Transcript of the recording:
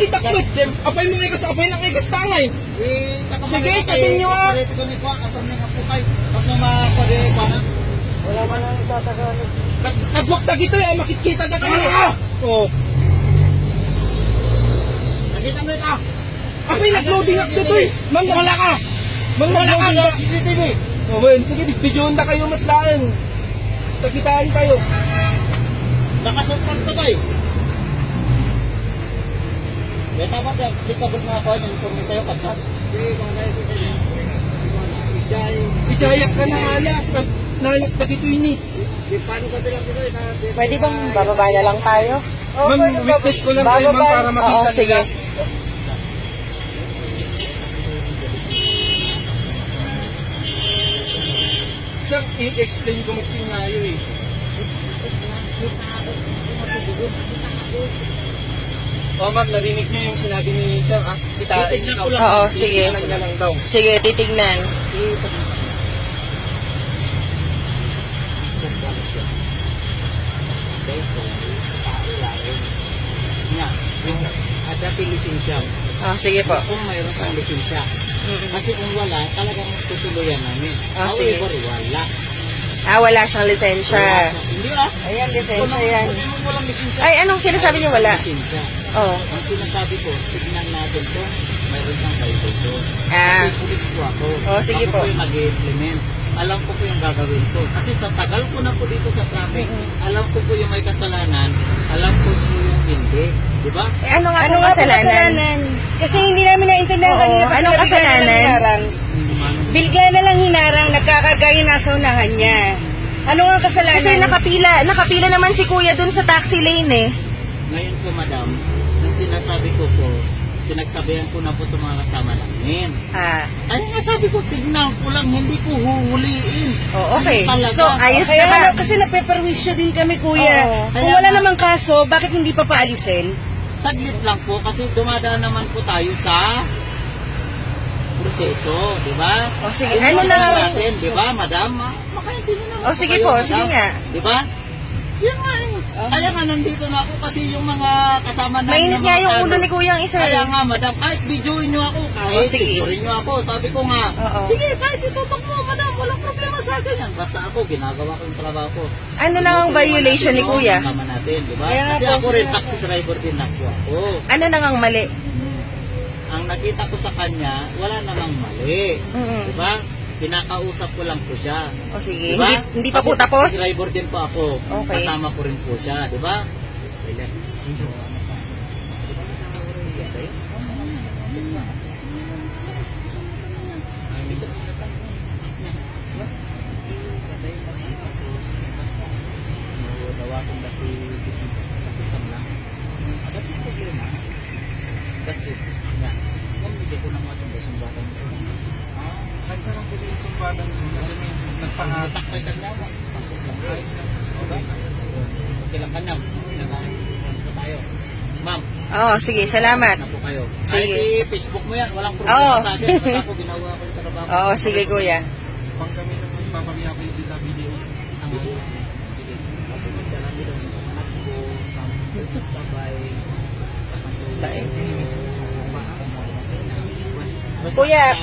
kita ko. Apay mo ngay kas, apay na ngay kastangay. Eh, Sige, katin nyo, ah. Pareto ko ni Kwa, katong nga po kay. Pag na makapade pa na. Wala man ang itatagalog. Nagwak ta gito eh, makikita na kami. Oh. Nakita mo ito. Apay nag-loading up dito eh. Wala ka. Wala ka sa. CCTV. Oh, man, sige, bidyoon na kayo matlaan. Takitaan kayo. Nakasupport to bay. Beta ba tayo, di ka ba't nga ako, yung informe tayo, ko kayo. Ijayak ka na ala. Nalak na gito yun eh. Paano ka bilang dito? Pwede bang bababa na lang tayo? Ma'am, witness ko lang kayo ma'am para makita Oo, sige. Sir, i-explain ko magpingayo eh. Oh ma'am, narinig niyo yung sinabi ni Sir ah. Kita, Titignan ko lang. Oo, sige. Titignan niya lang daw. Sige, titignan. Nga, ada lisensya. Ah, sige po. Kung mayroon kang lisensya. Kasi kung wala, talagang tutuluyan namin. Ah, sige. However, wala. Ah, wala siyang lisensya. Hindi ah. Ayan, Kung kung walang lisensya. Ay, anong sinasabi niyo wala? Lisensya. Oh. Ang sinasabi ko, tignan natin to, mayroon kang violation. Ah. Kasi pulis po ako. Oh, sige ako po. po yung nag-implement. Alam ko po yung gagawin ko. Kasi sa tagal ko na po dito sa traffic, alam ko po yung may kasalanan, alam ko po yung hindi. Di ba? Eh, ano nga Ano po kasalanan? kasalanan? Kasi hindi namin naintindihan Oo, kanina. anong na kasalanan? hinarang. Bigla na lang hinarang, nagkakagaya nasa unahan niya. Ano nga kasalanan? Kasi nakapila, nakapila naman si kuya dun sa taxi lane eh. Ngayon po, madam, sinasabi ko po, pinagsabihan ko na po itong mga kasama namin. Ah, Ay, nga sabi ko, tignan ko lang, hindi ko huhuliin. oh, okay. Ano talaga? So, ayos Kaya na ba? nga, kasi napeperwisyo din kami, kuya. Oo. Kung Kaya wala nga- namang kaso, bakit hindi pa paalisin? Saglit lang po, kasi dumadaan naman po tayo sa proseso, di ba? O, sige. Ayun Ano ang na natin, di ba, madam? Ah, Makaintindi naman O, sige kayo, po, madam. sige nga. Di ba? Yan nga eh. Kaya nga nandito na ako kasi yung mga kasama namin. Mainit nga mga yung ulo ni kuya ang isa Kaya eh. nga, madam, kahit videoin nyo ako, kahit Oh, sige. picturein nyo ako, sabi ko nga, Oo. sige, kahit itutok mo, madam, walang problema sa akin yan. Basta ako, ginagawa ko yung trabaho ko. Ano na ang violation ni kuya? Kasama natin, di ba? Kaya nga Kasi po, ako rin, taxi driver din ako. ako. Ano na ang mali? Ang nakita ko sa kanya, wala namang mali. Mm-mm. Di ba? Pinakausap ko lang po siya. O sige, Diba? hindi, hindi pa Kasi po tapos? driver din po ako. Okay. Kasama ko rin po siya, di ba? That's it. Nga. Kung hindi ko na mo. Kansa lang po sa yung sumbatan sila. Nagpangatak. Takay ka na. Ayos lang. Okay? Okay lang ka na. Ko tayo. Ma'am, Oo, sige, salamat. na po kayo. Sige. Kahit i-Facebook mo yan, walang problema sa akin. Basta ako ginawa ko yung trabaho. Oo, sige kuya. Pang kami naman papabiya ko yung dita video. Ang Sige. Kasi magdalami daw yung anak ko, sabay. Tayo. Kuya.